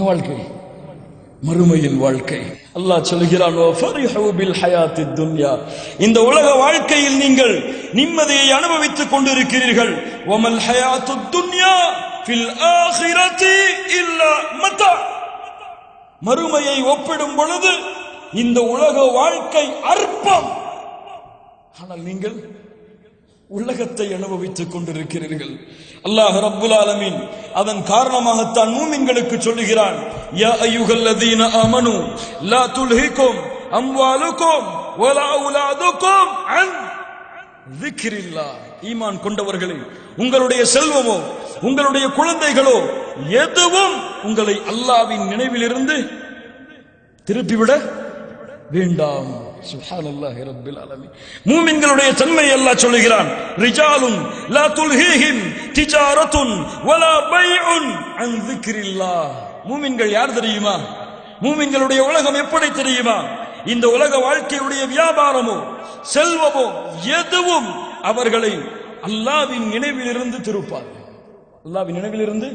வாழ்க்கை. மறுமையின் வாழ்க்கை. அல்லாஹ் சொல்கிறான் இந்த உலக வாழ்க்கையில் நீங்கள் நிம்மதியை அனுபவித்துக் கொண்டிருக்கிறீர்கள். ஒமல் ஹயாத்து துன்யா ஃபில் ஆஹிரதி இல்ல மத்தா மறுமையை ஒப்பிடும் பொழுது இந்த உலக வாழ்க்கை அற்பம். ஆனால் நீங்கள் உலகத்தை அனுபவித்துக் கொண்டிருக்கிறீர்கள். அல்லாஹ் ரப்புல் ஆலமீன் அதன் காரணமாகத்தான் மூமின்களுக்கு சொல்லுகிறான் யா அய்யுஹல்லதீன அமனு லா துல்ஹிக்கும் அம்வாலுக்கும் வலா உலாதுக்கும் அன் திக்ரில்லாஹ் ஈமான் கொண்டவர்களே உங்களுடைய செல்வமோ உங்களுடைய குழந்தைகளோ எதுவும் உங்களை அல்லாவின் நினைவிலிருந்து திருப்பிவிட வேண்டாம். சுப்ஹானல்லாஹி ரப்பில் ஆலமீன். மூமின்களுடைய தன்மை அல்லாஹ் சொல்லுகிறான். ரிஜாலுன் லா துல்ஹீஹிம் திஜாரத்துன் வலா பைஉன் அன் திக்ரில்லாஹ். மூமின்கள் யார் தெரியுமா? மூமின்களுடைய உலகம் எப்படி தெரியுமா? இந்த உலக வாழ்க்கையுடைய வியாபாரமோ செல்வமோ எதுவும் அவர்களை அல்லாஹ்வின் நினைவிலிருந்து திருப்பாது அல்லாஹ்வின் நினைவிலிருந்து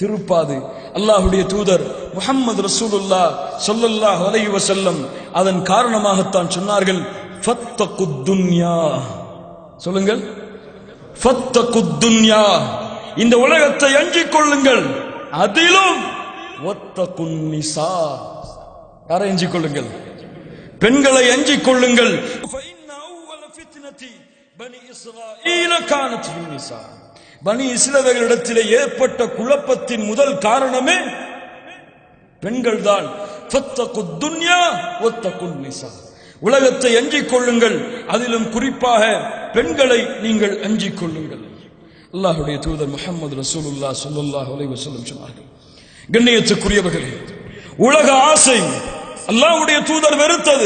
திருப்பாது. அல்லாஹ்வுடைய தூதர் முஹம்மது ரசூலுல்லா சொல்லல்லாஹ் அலைஹி செல்லம் அதன் காரணமாகத்தான் சொன்னார்கள் சொல்லுங்கள். இந்த உலகத்தை அஞ்சிக் கொள்ளுங்கள். அதிலும் யாரை அஞ்சிக் கொள்ளுங்கள்? பெண்களை அஞ்சிக் கொள்ளுங்கள். பனி இஸ்லவர்களிடத்திலே ஏற்பட்ட குழப்பத்தின் முதல் காரணமே பெண்கள் தான் உலகத்தை அஞ்சிக் கொள்ளுங்கள். அதிலும் குறிப்பாக பெண்களை நீங்கள் அஞ்சிக் கொள்ளுங்கள். அல்லாஹுடைய தூதர் முகமது ரசூலுல்லா சொல்லுல்லாஹ் வசல்லம் சொன்னார்கள். கண்ணியத்துக்குரியவர்களே உலக ஆசை அல்லாஹுடைய தூதர் வெறுத்தது.